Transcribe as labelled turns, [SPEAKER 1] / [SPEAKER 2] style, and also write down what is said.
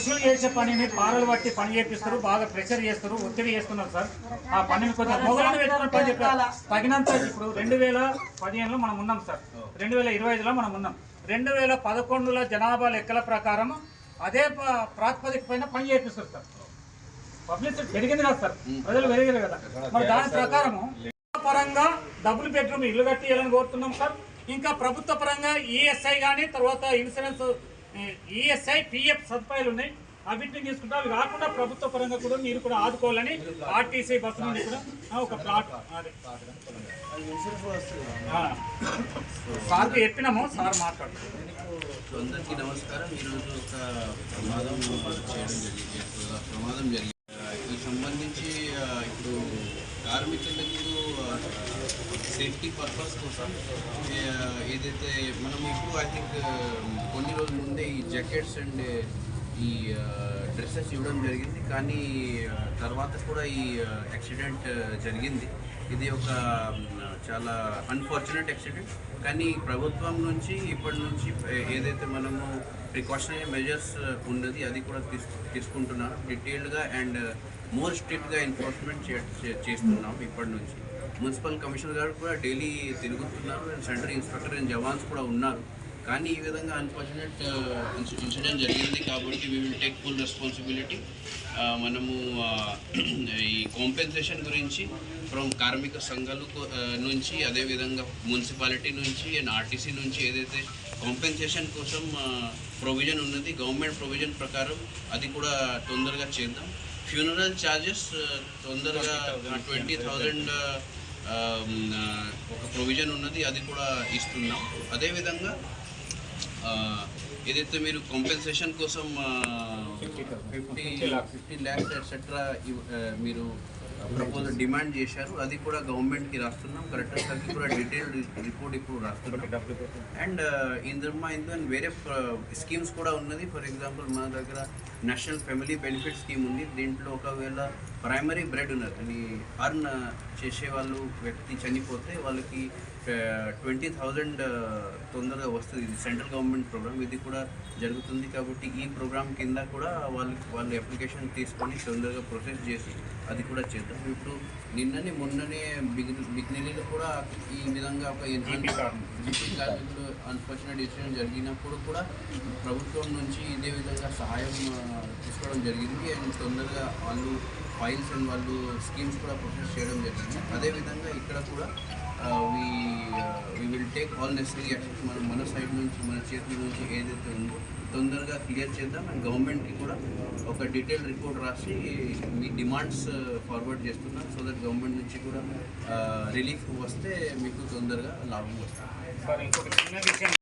[SPEAKER 1] పురుషులు చేసే పనిని పారలు బట్టి పని చేపిస్తారు బాగా ప్రెషర్ చేస్తారు ఒత్తిడి చేస్తున్నారు సార్. ఆ పనిని కొంచెం మొగలను పెట్టుకుని పని చెప్పారు. తగినంత ఇప్పుడు రెండు వేల పదిహేనులో మనం ఉన్నాం సార్. రెండు వేల ఇరవై ఐదులో మనం ఉన్నాం. రెండు వేల పదకొండులో జనాభా లెక్కల ప్రకారం అదే ప- ప్రాతిపదిక పైన పని చేపిస్తారు సార్. పబ్లిసిటీ పెరిగింది కదా సార్. ప్రజలు పెరిగారు కదా. మరి దాని ప్రకారము పరంగా డబుల్ బెడ్రూమ్ ఇల్లు కట్టియాలని కోరుతున్నాం సార్. ఇంకా ప్రభుత్వ పరంగా ఈఎస్ఐ కానీ తర్వాత ఇన్సూరెన్స్ ఈఎస్ఐ పిఎఫ్ సదుపాయాలు ఉన్నాయి. అవిటిని తీసుకుంటే అవి కాకుండా ప్రభుత్వ పరంగా కూడా మీరు కూడా ఆదుకోవాలని ఆర్టీసీ బస్సు నుండి కూడా ఒక ప్లాట్ అదే. సార్కి చెప్పినాము సార్
[SPEAKER 2] మాట్లాడుతున్నాం అందరికీ నమస్కారం. ఈరోజు ఒక ప్రమాదం చేయడం జరిగింది. ప్రమాదం జరిగింది. సంబంధించి ఇప్పుడు కార్మికులకు సేఫ్టీ పర్పస్ కోసం ఏదైతే మనం ఇప్పుడు ఐ థింక్ కొన్ని రోజుల ముందే ఈ జాకెట్స్ అండ్ ఈ డ్రెస్సెస్ ఇవ్వడం జరిగింది. కానీ తర్వాత కూడా ఈ యాక్సిడెంట్ జరిగింది. ఇది ఒక చాలా అన్ఫార్చునేట్ యాక్సిడెంట్ కానీ ప్రభుత్వం నుంచి ఇప్పటి నుంచి ఏదైతే మనము ప్రికాషనరీ మెజర్స్ ఉన్నది అది కూడా తీసు తీసుకుంటున్నాం డీటెయిల్డ్గా అండ్ మోర్ స్ట్రిక్ట్గా ఎన్ఫోర్స్మెంట్ చే చేస్తున్నాం ఇప్పటి నుంచి. మున్సిపల్ కమిషనర్ గారు కూడా డైలీ తిరుగుతున్నారు. And centre inspector and jawans కూడా ఉన్నారు. కానీ ఈ విధంగా అన్ఫార్చునేట్ ఇన్సిడెంట్ జరిగింది కాబట్టి we will take full responsibility మనము ఆ, ఈ కాంపెన్సేషన్ గురించి ఫ్రమ్ కార్మిక సంఘాలు ఆ, నుంచి అదేవిధంగా మున్సిపాలిటీ నుంచి అండ్ ఆర్టీసీ నుంచి ఏదైతే కాంపెన్సేషన్ కోసం ప్రొవిజన్ ఉన్నది గవర్నమెంట్ ప్రొవిజన్ ప్రకారం అది కూడా తొందరగా చేద్దాం. ఫ్యూనరల్ ఛార్జెస్ తొందరగా ట్వంటీ థౌజండ్ ఒక ప్రొవిజన్ ఉన్నది అది కూడా ఇస్తున్నాం. అదేవిధంగా ఏదైతే మీరు కాంపెన్సేషన్ కోసం ఫిఫ్టీ ఫిఫ్టీ ల్యాక్స్ ఎట్సెట్రా మీరు ప్రపోజల్ డిమాండ్ చేశారు. అది కూడా గవర్నమెంట్కి రాస్తున్నాం. కలెక్టర్ గారికి కూడా డీటెయిల్డ్ రిపోర్ట్ ఇప్పుడు రాస్తున్నాం. అండ్ ఇందులో ఇందులో వేరే స్కీమ్స్ కూడా ఉన్నది. ఫర్ ఎగ్జాంపుల్ మన దగ్గర నేషనల్ ఫ్యామిలీ బెనిఫిట్ స్కీమ్ ఉంది. దీంట్లో ఒకవేళ ప్రైమరీ బ్రెడ్ ఉన్నది అని అర్న్ చేసే వాళ్ళు వ్యక్తి చనిపోతే వాళ్ళకి ట్వంటీ థౌజండ్ తొందరగా వస్తుంది. ఇది సెంట్రల్ గవర్నమెంట్ ప్రోగ్రామ్. ఇది కూడా జరుగుతుంది కాబట్టి ఈ ప్రోగ్రామ్ కింద కూడా వాళ్ళకి వాళ్ళు అప్లికేషన్ తీసుకొని తొందరగా ప్రొసెస్ చేసి అది కూడా చేద్దాం. ఇప్పుడు నిన్ననే మొన్ననే బిగ్ బిగ్నెలీలో కూడా ఈ విధంగా ఒక కార్మికులు అన్ఫార్చునేట్ ఇన్సిడెంట్ జరిగినప్పుడు కూడా ప్రభుత్వం నుంచి ఇదే విధంగా సహాయం తీసుకోవడం జరిగింది. అండ్ తొందరగా వాళ్ళు ఫైల్స్ అండ్ వాళ్ళు స్కీమ్స్ కూడా ప్రొసెస్ చేయడం జరిగింది. అదేవిధంగా ఇక్కడ కూడా we will take all necessary actions మనం మన సైడ్ నుంచి మన చేతుల నుంచి ఏదైతే ఉందో తొందరగా క్లియర్ చేద్దాం అండ్ గవర్నమెంట్కి కూడా ఒక డీటెయిల్ రిపోర్ట్ రాసి మీ డిమాండ్స్ ఫార్వర్డ్ uh, చేస్తున్నాం సో దట్ గవర్నమెంట్ నుంచి కూడా uh, రిలీఫ్ వస్తే మీకు తొందరగా లాభం వస్తుంది.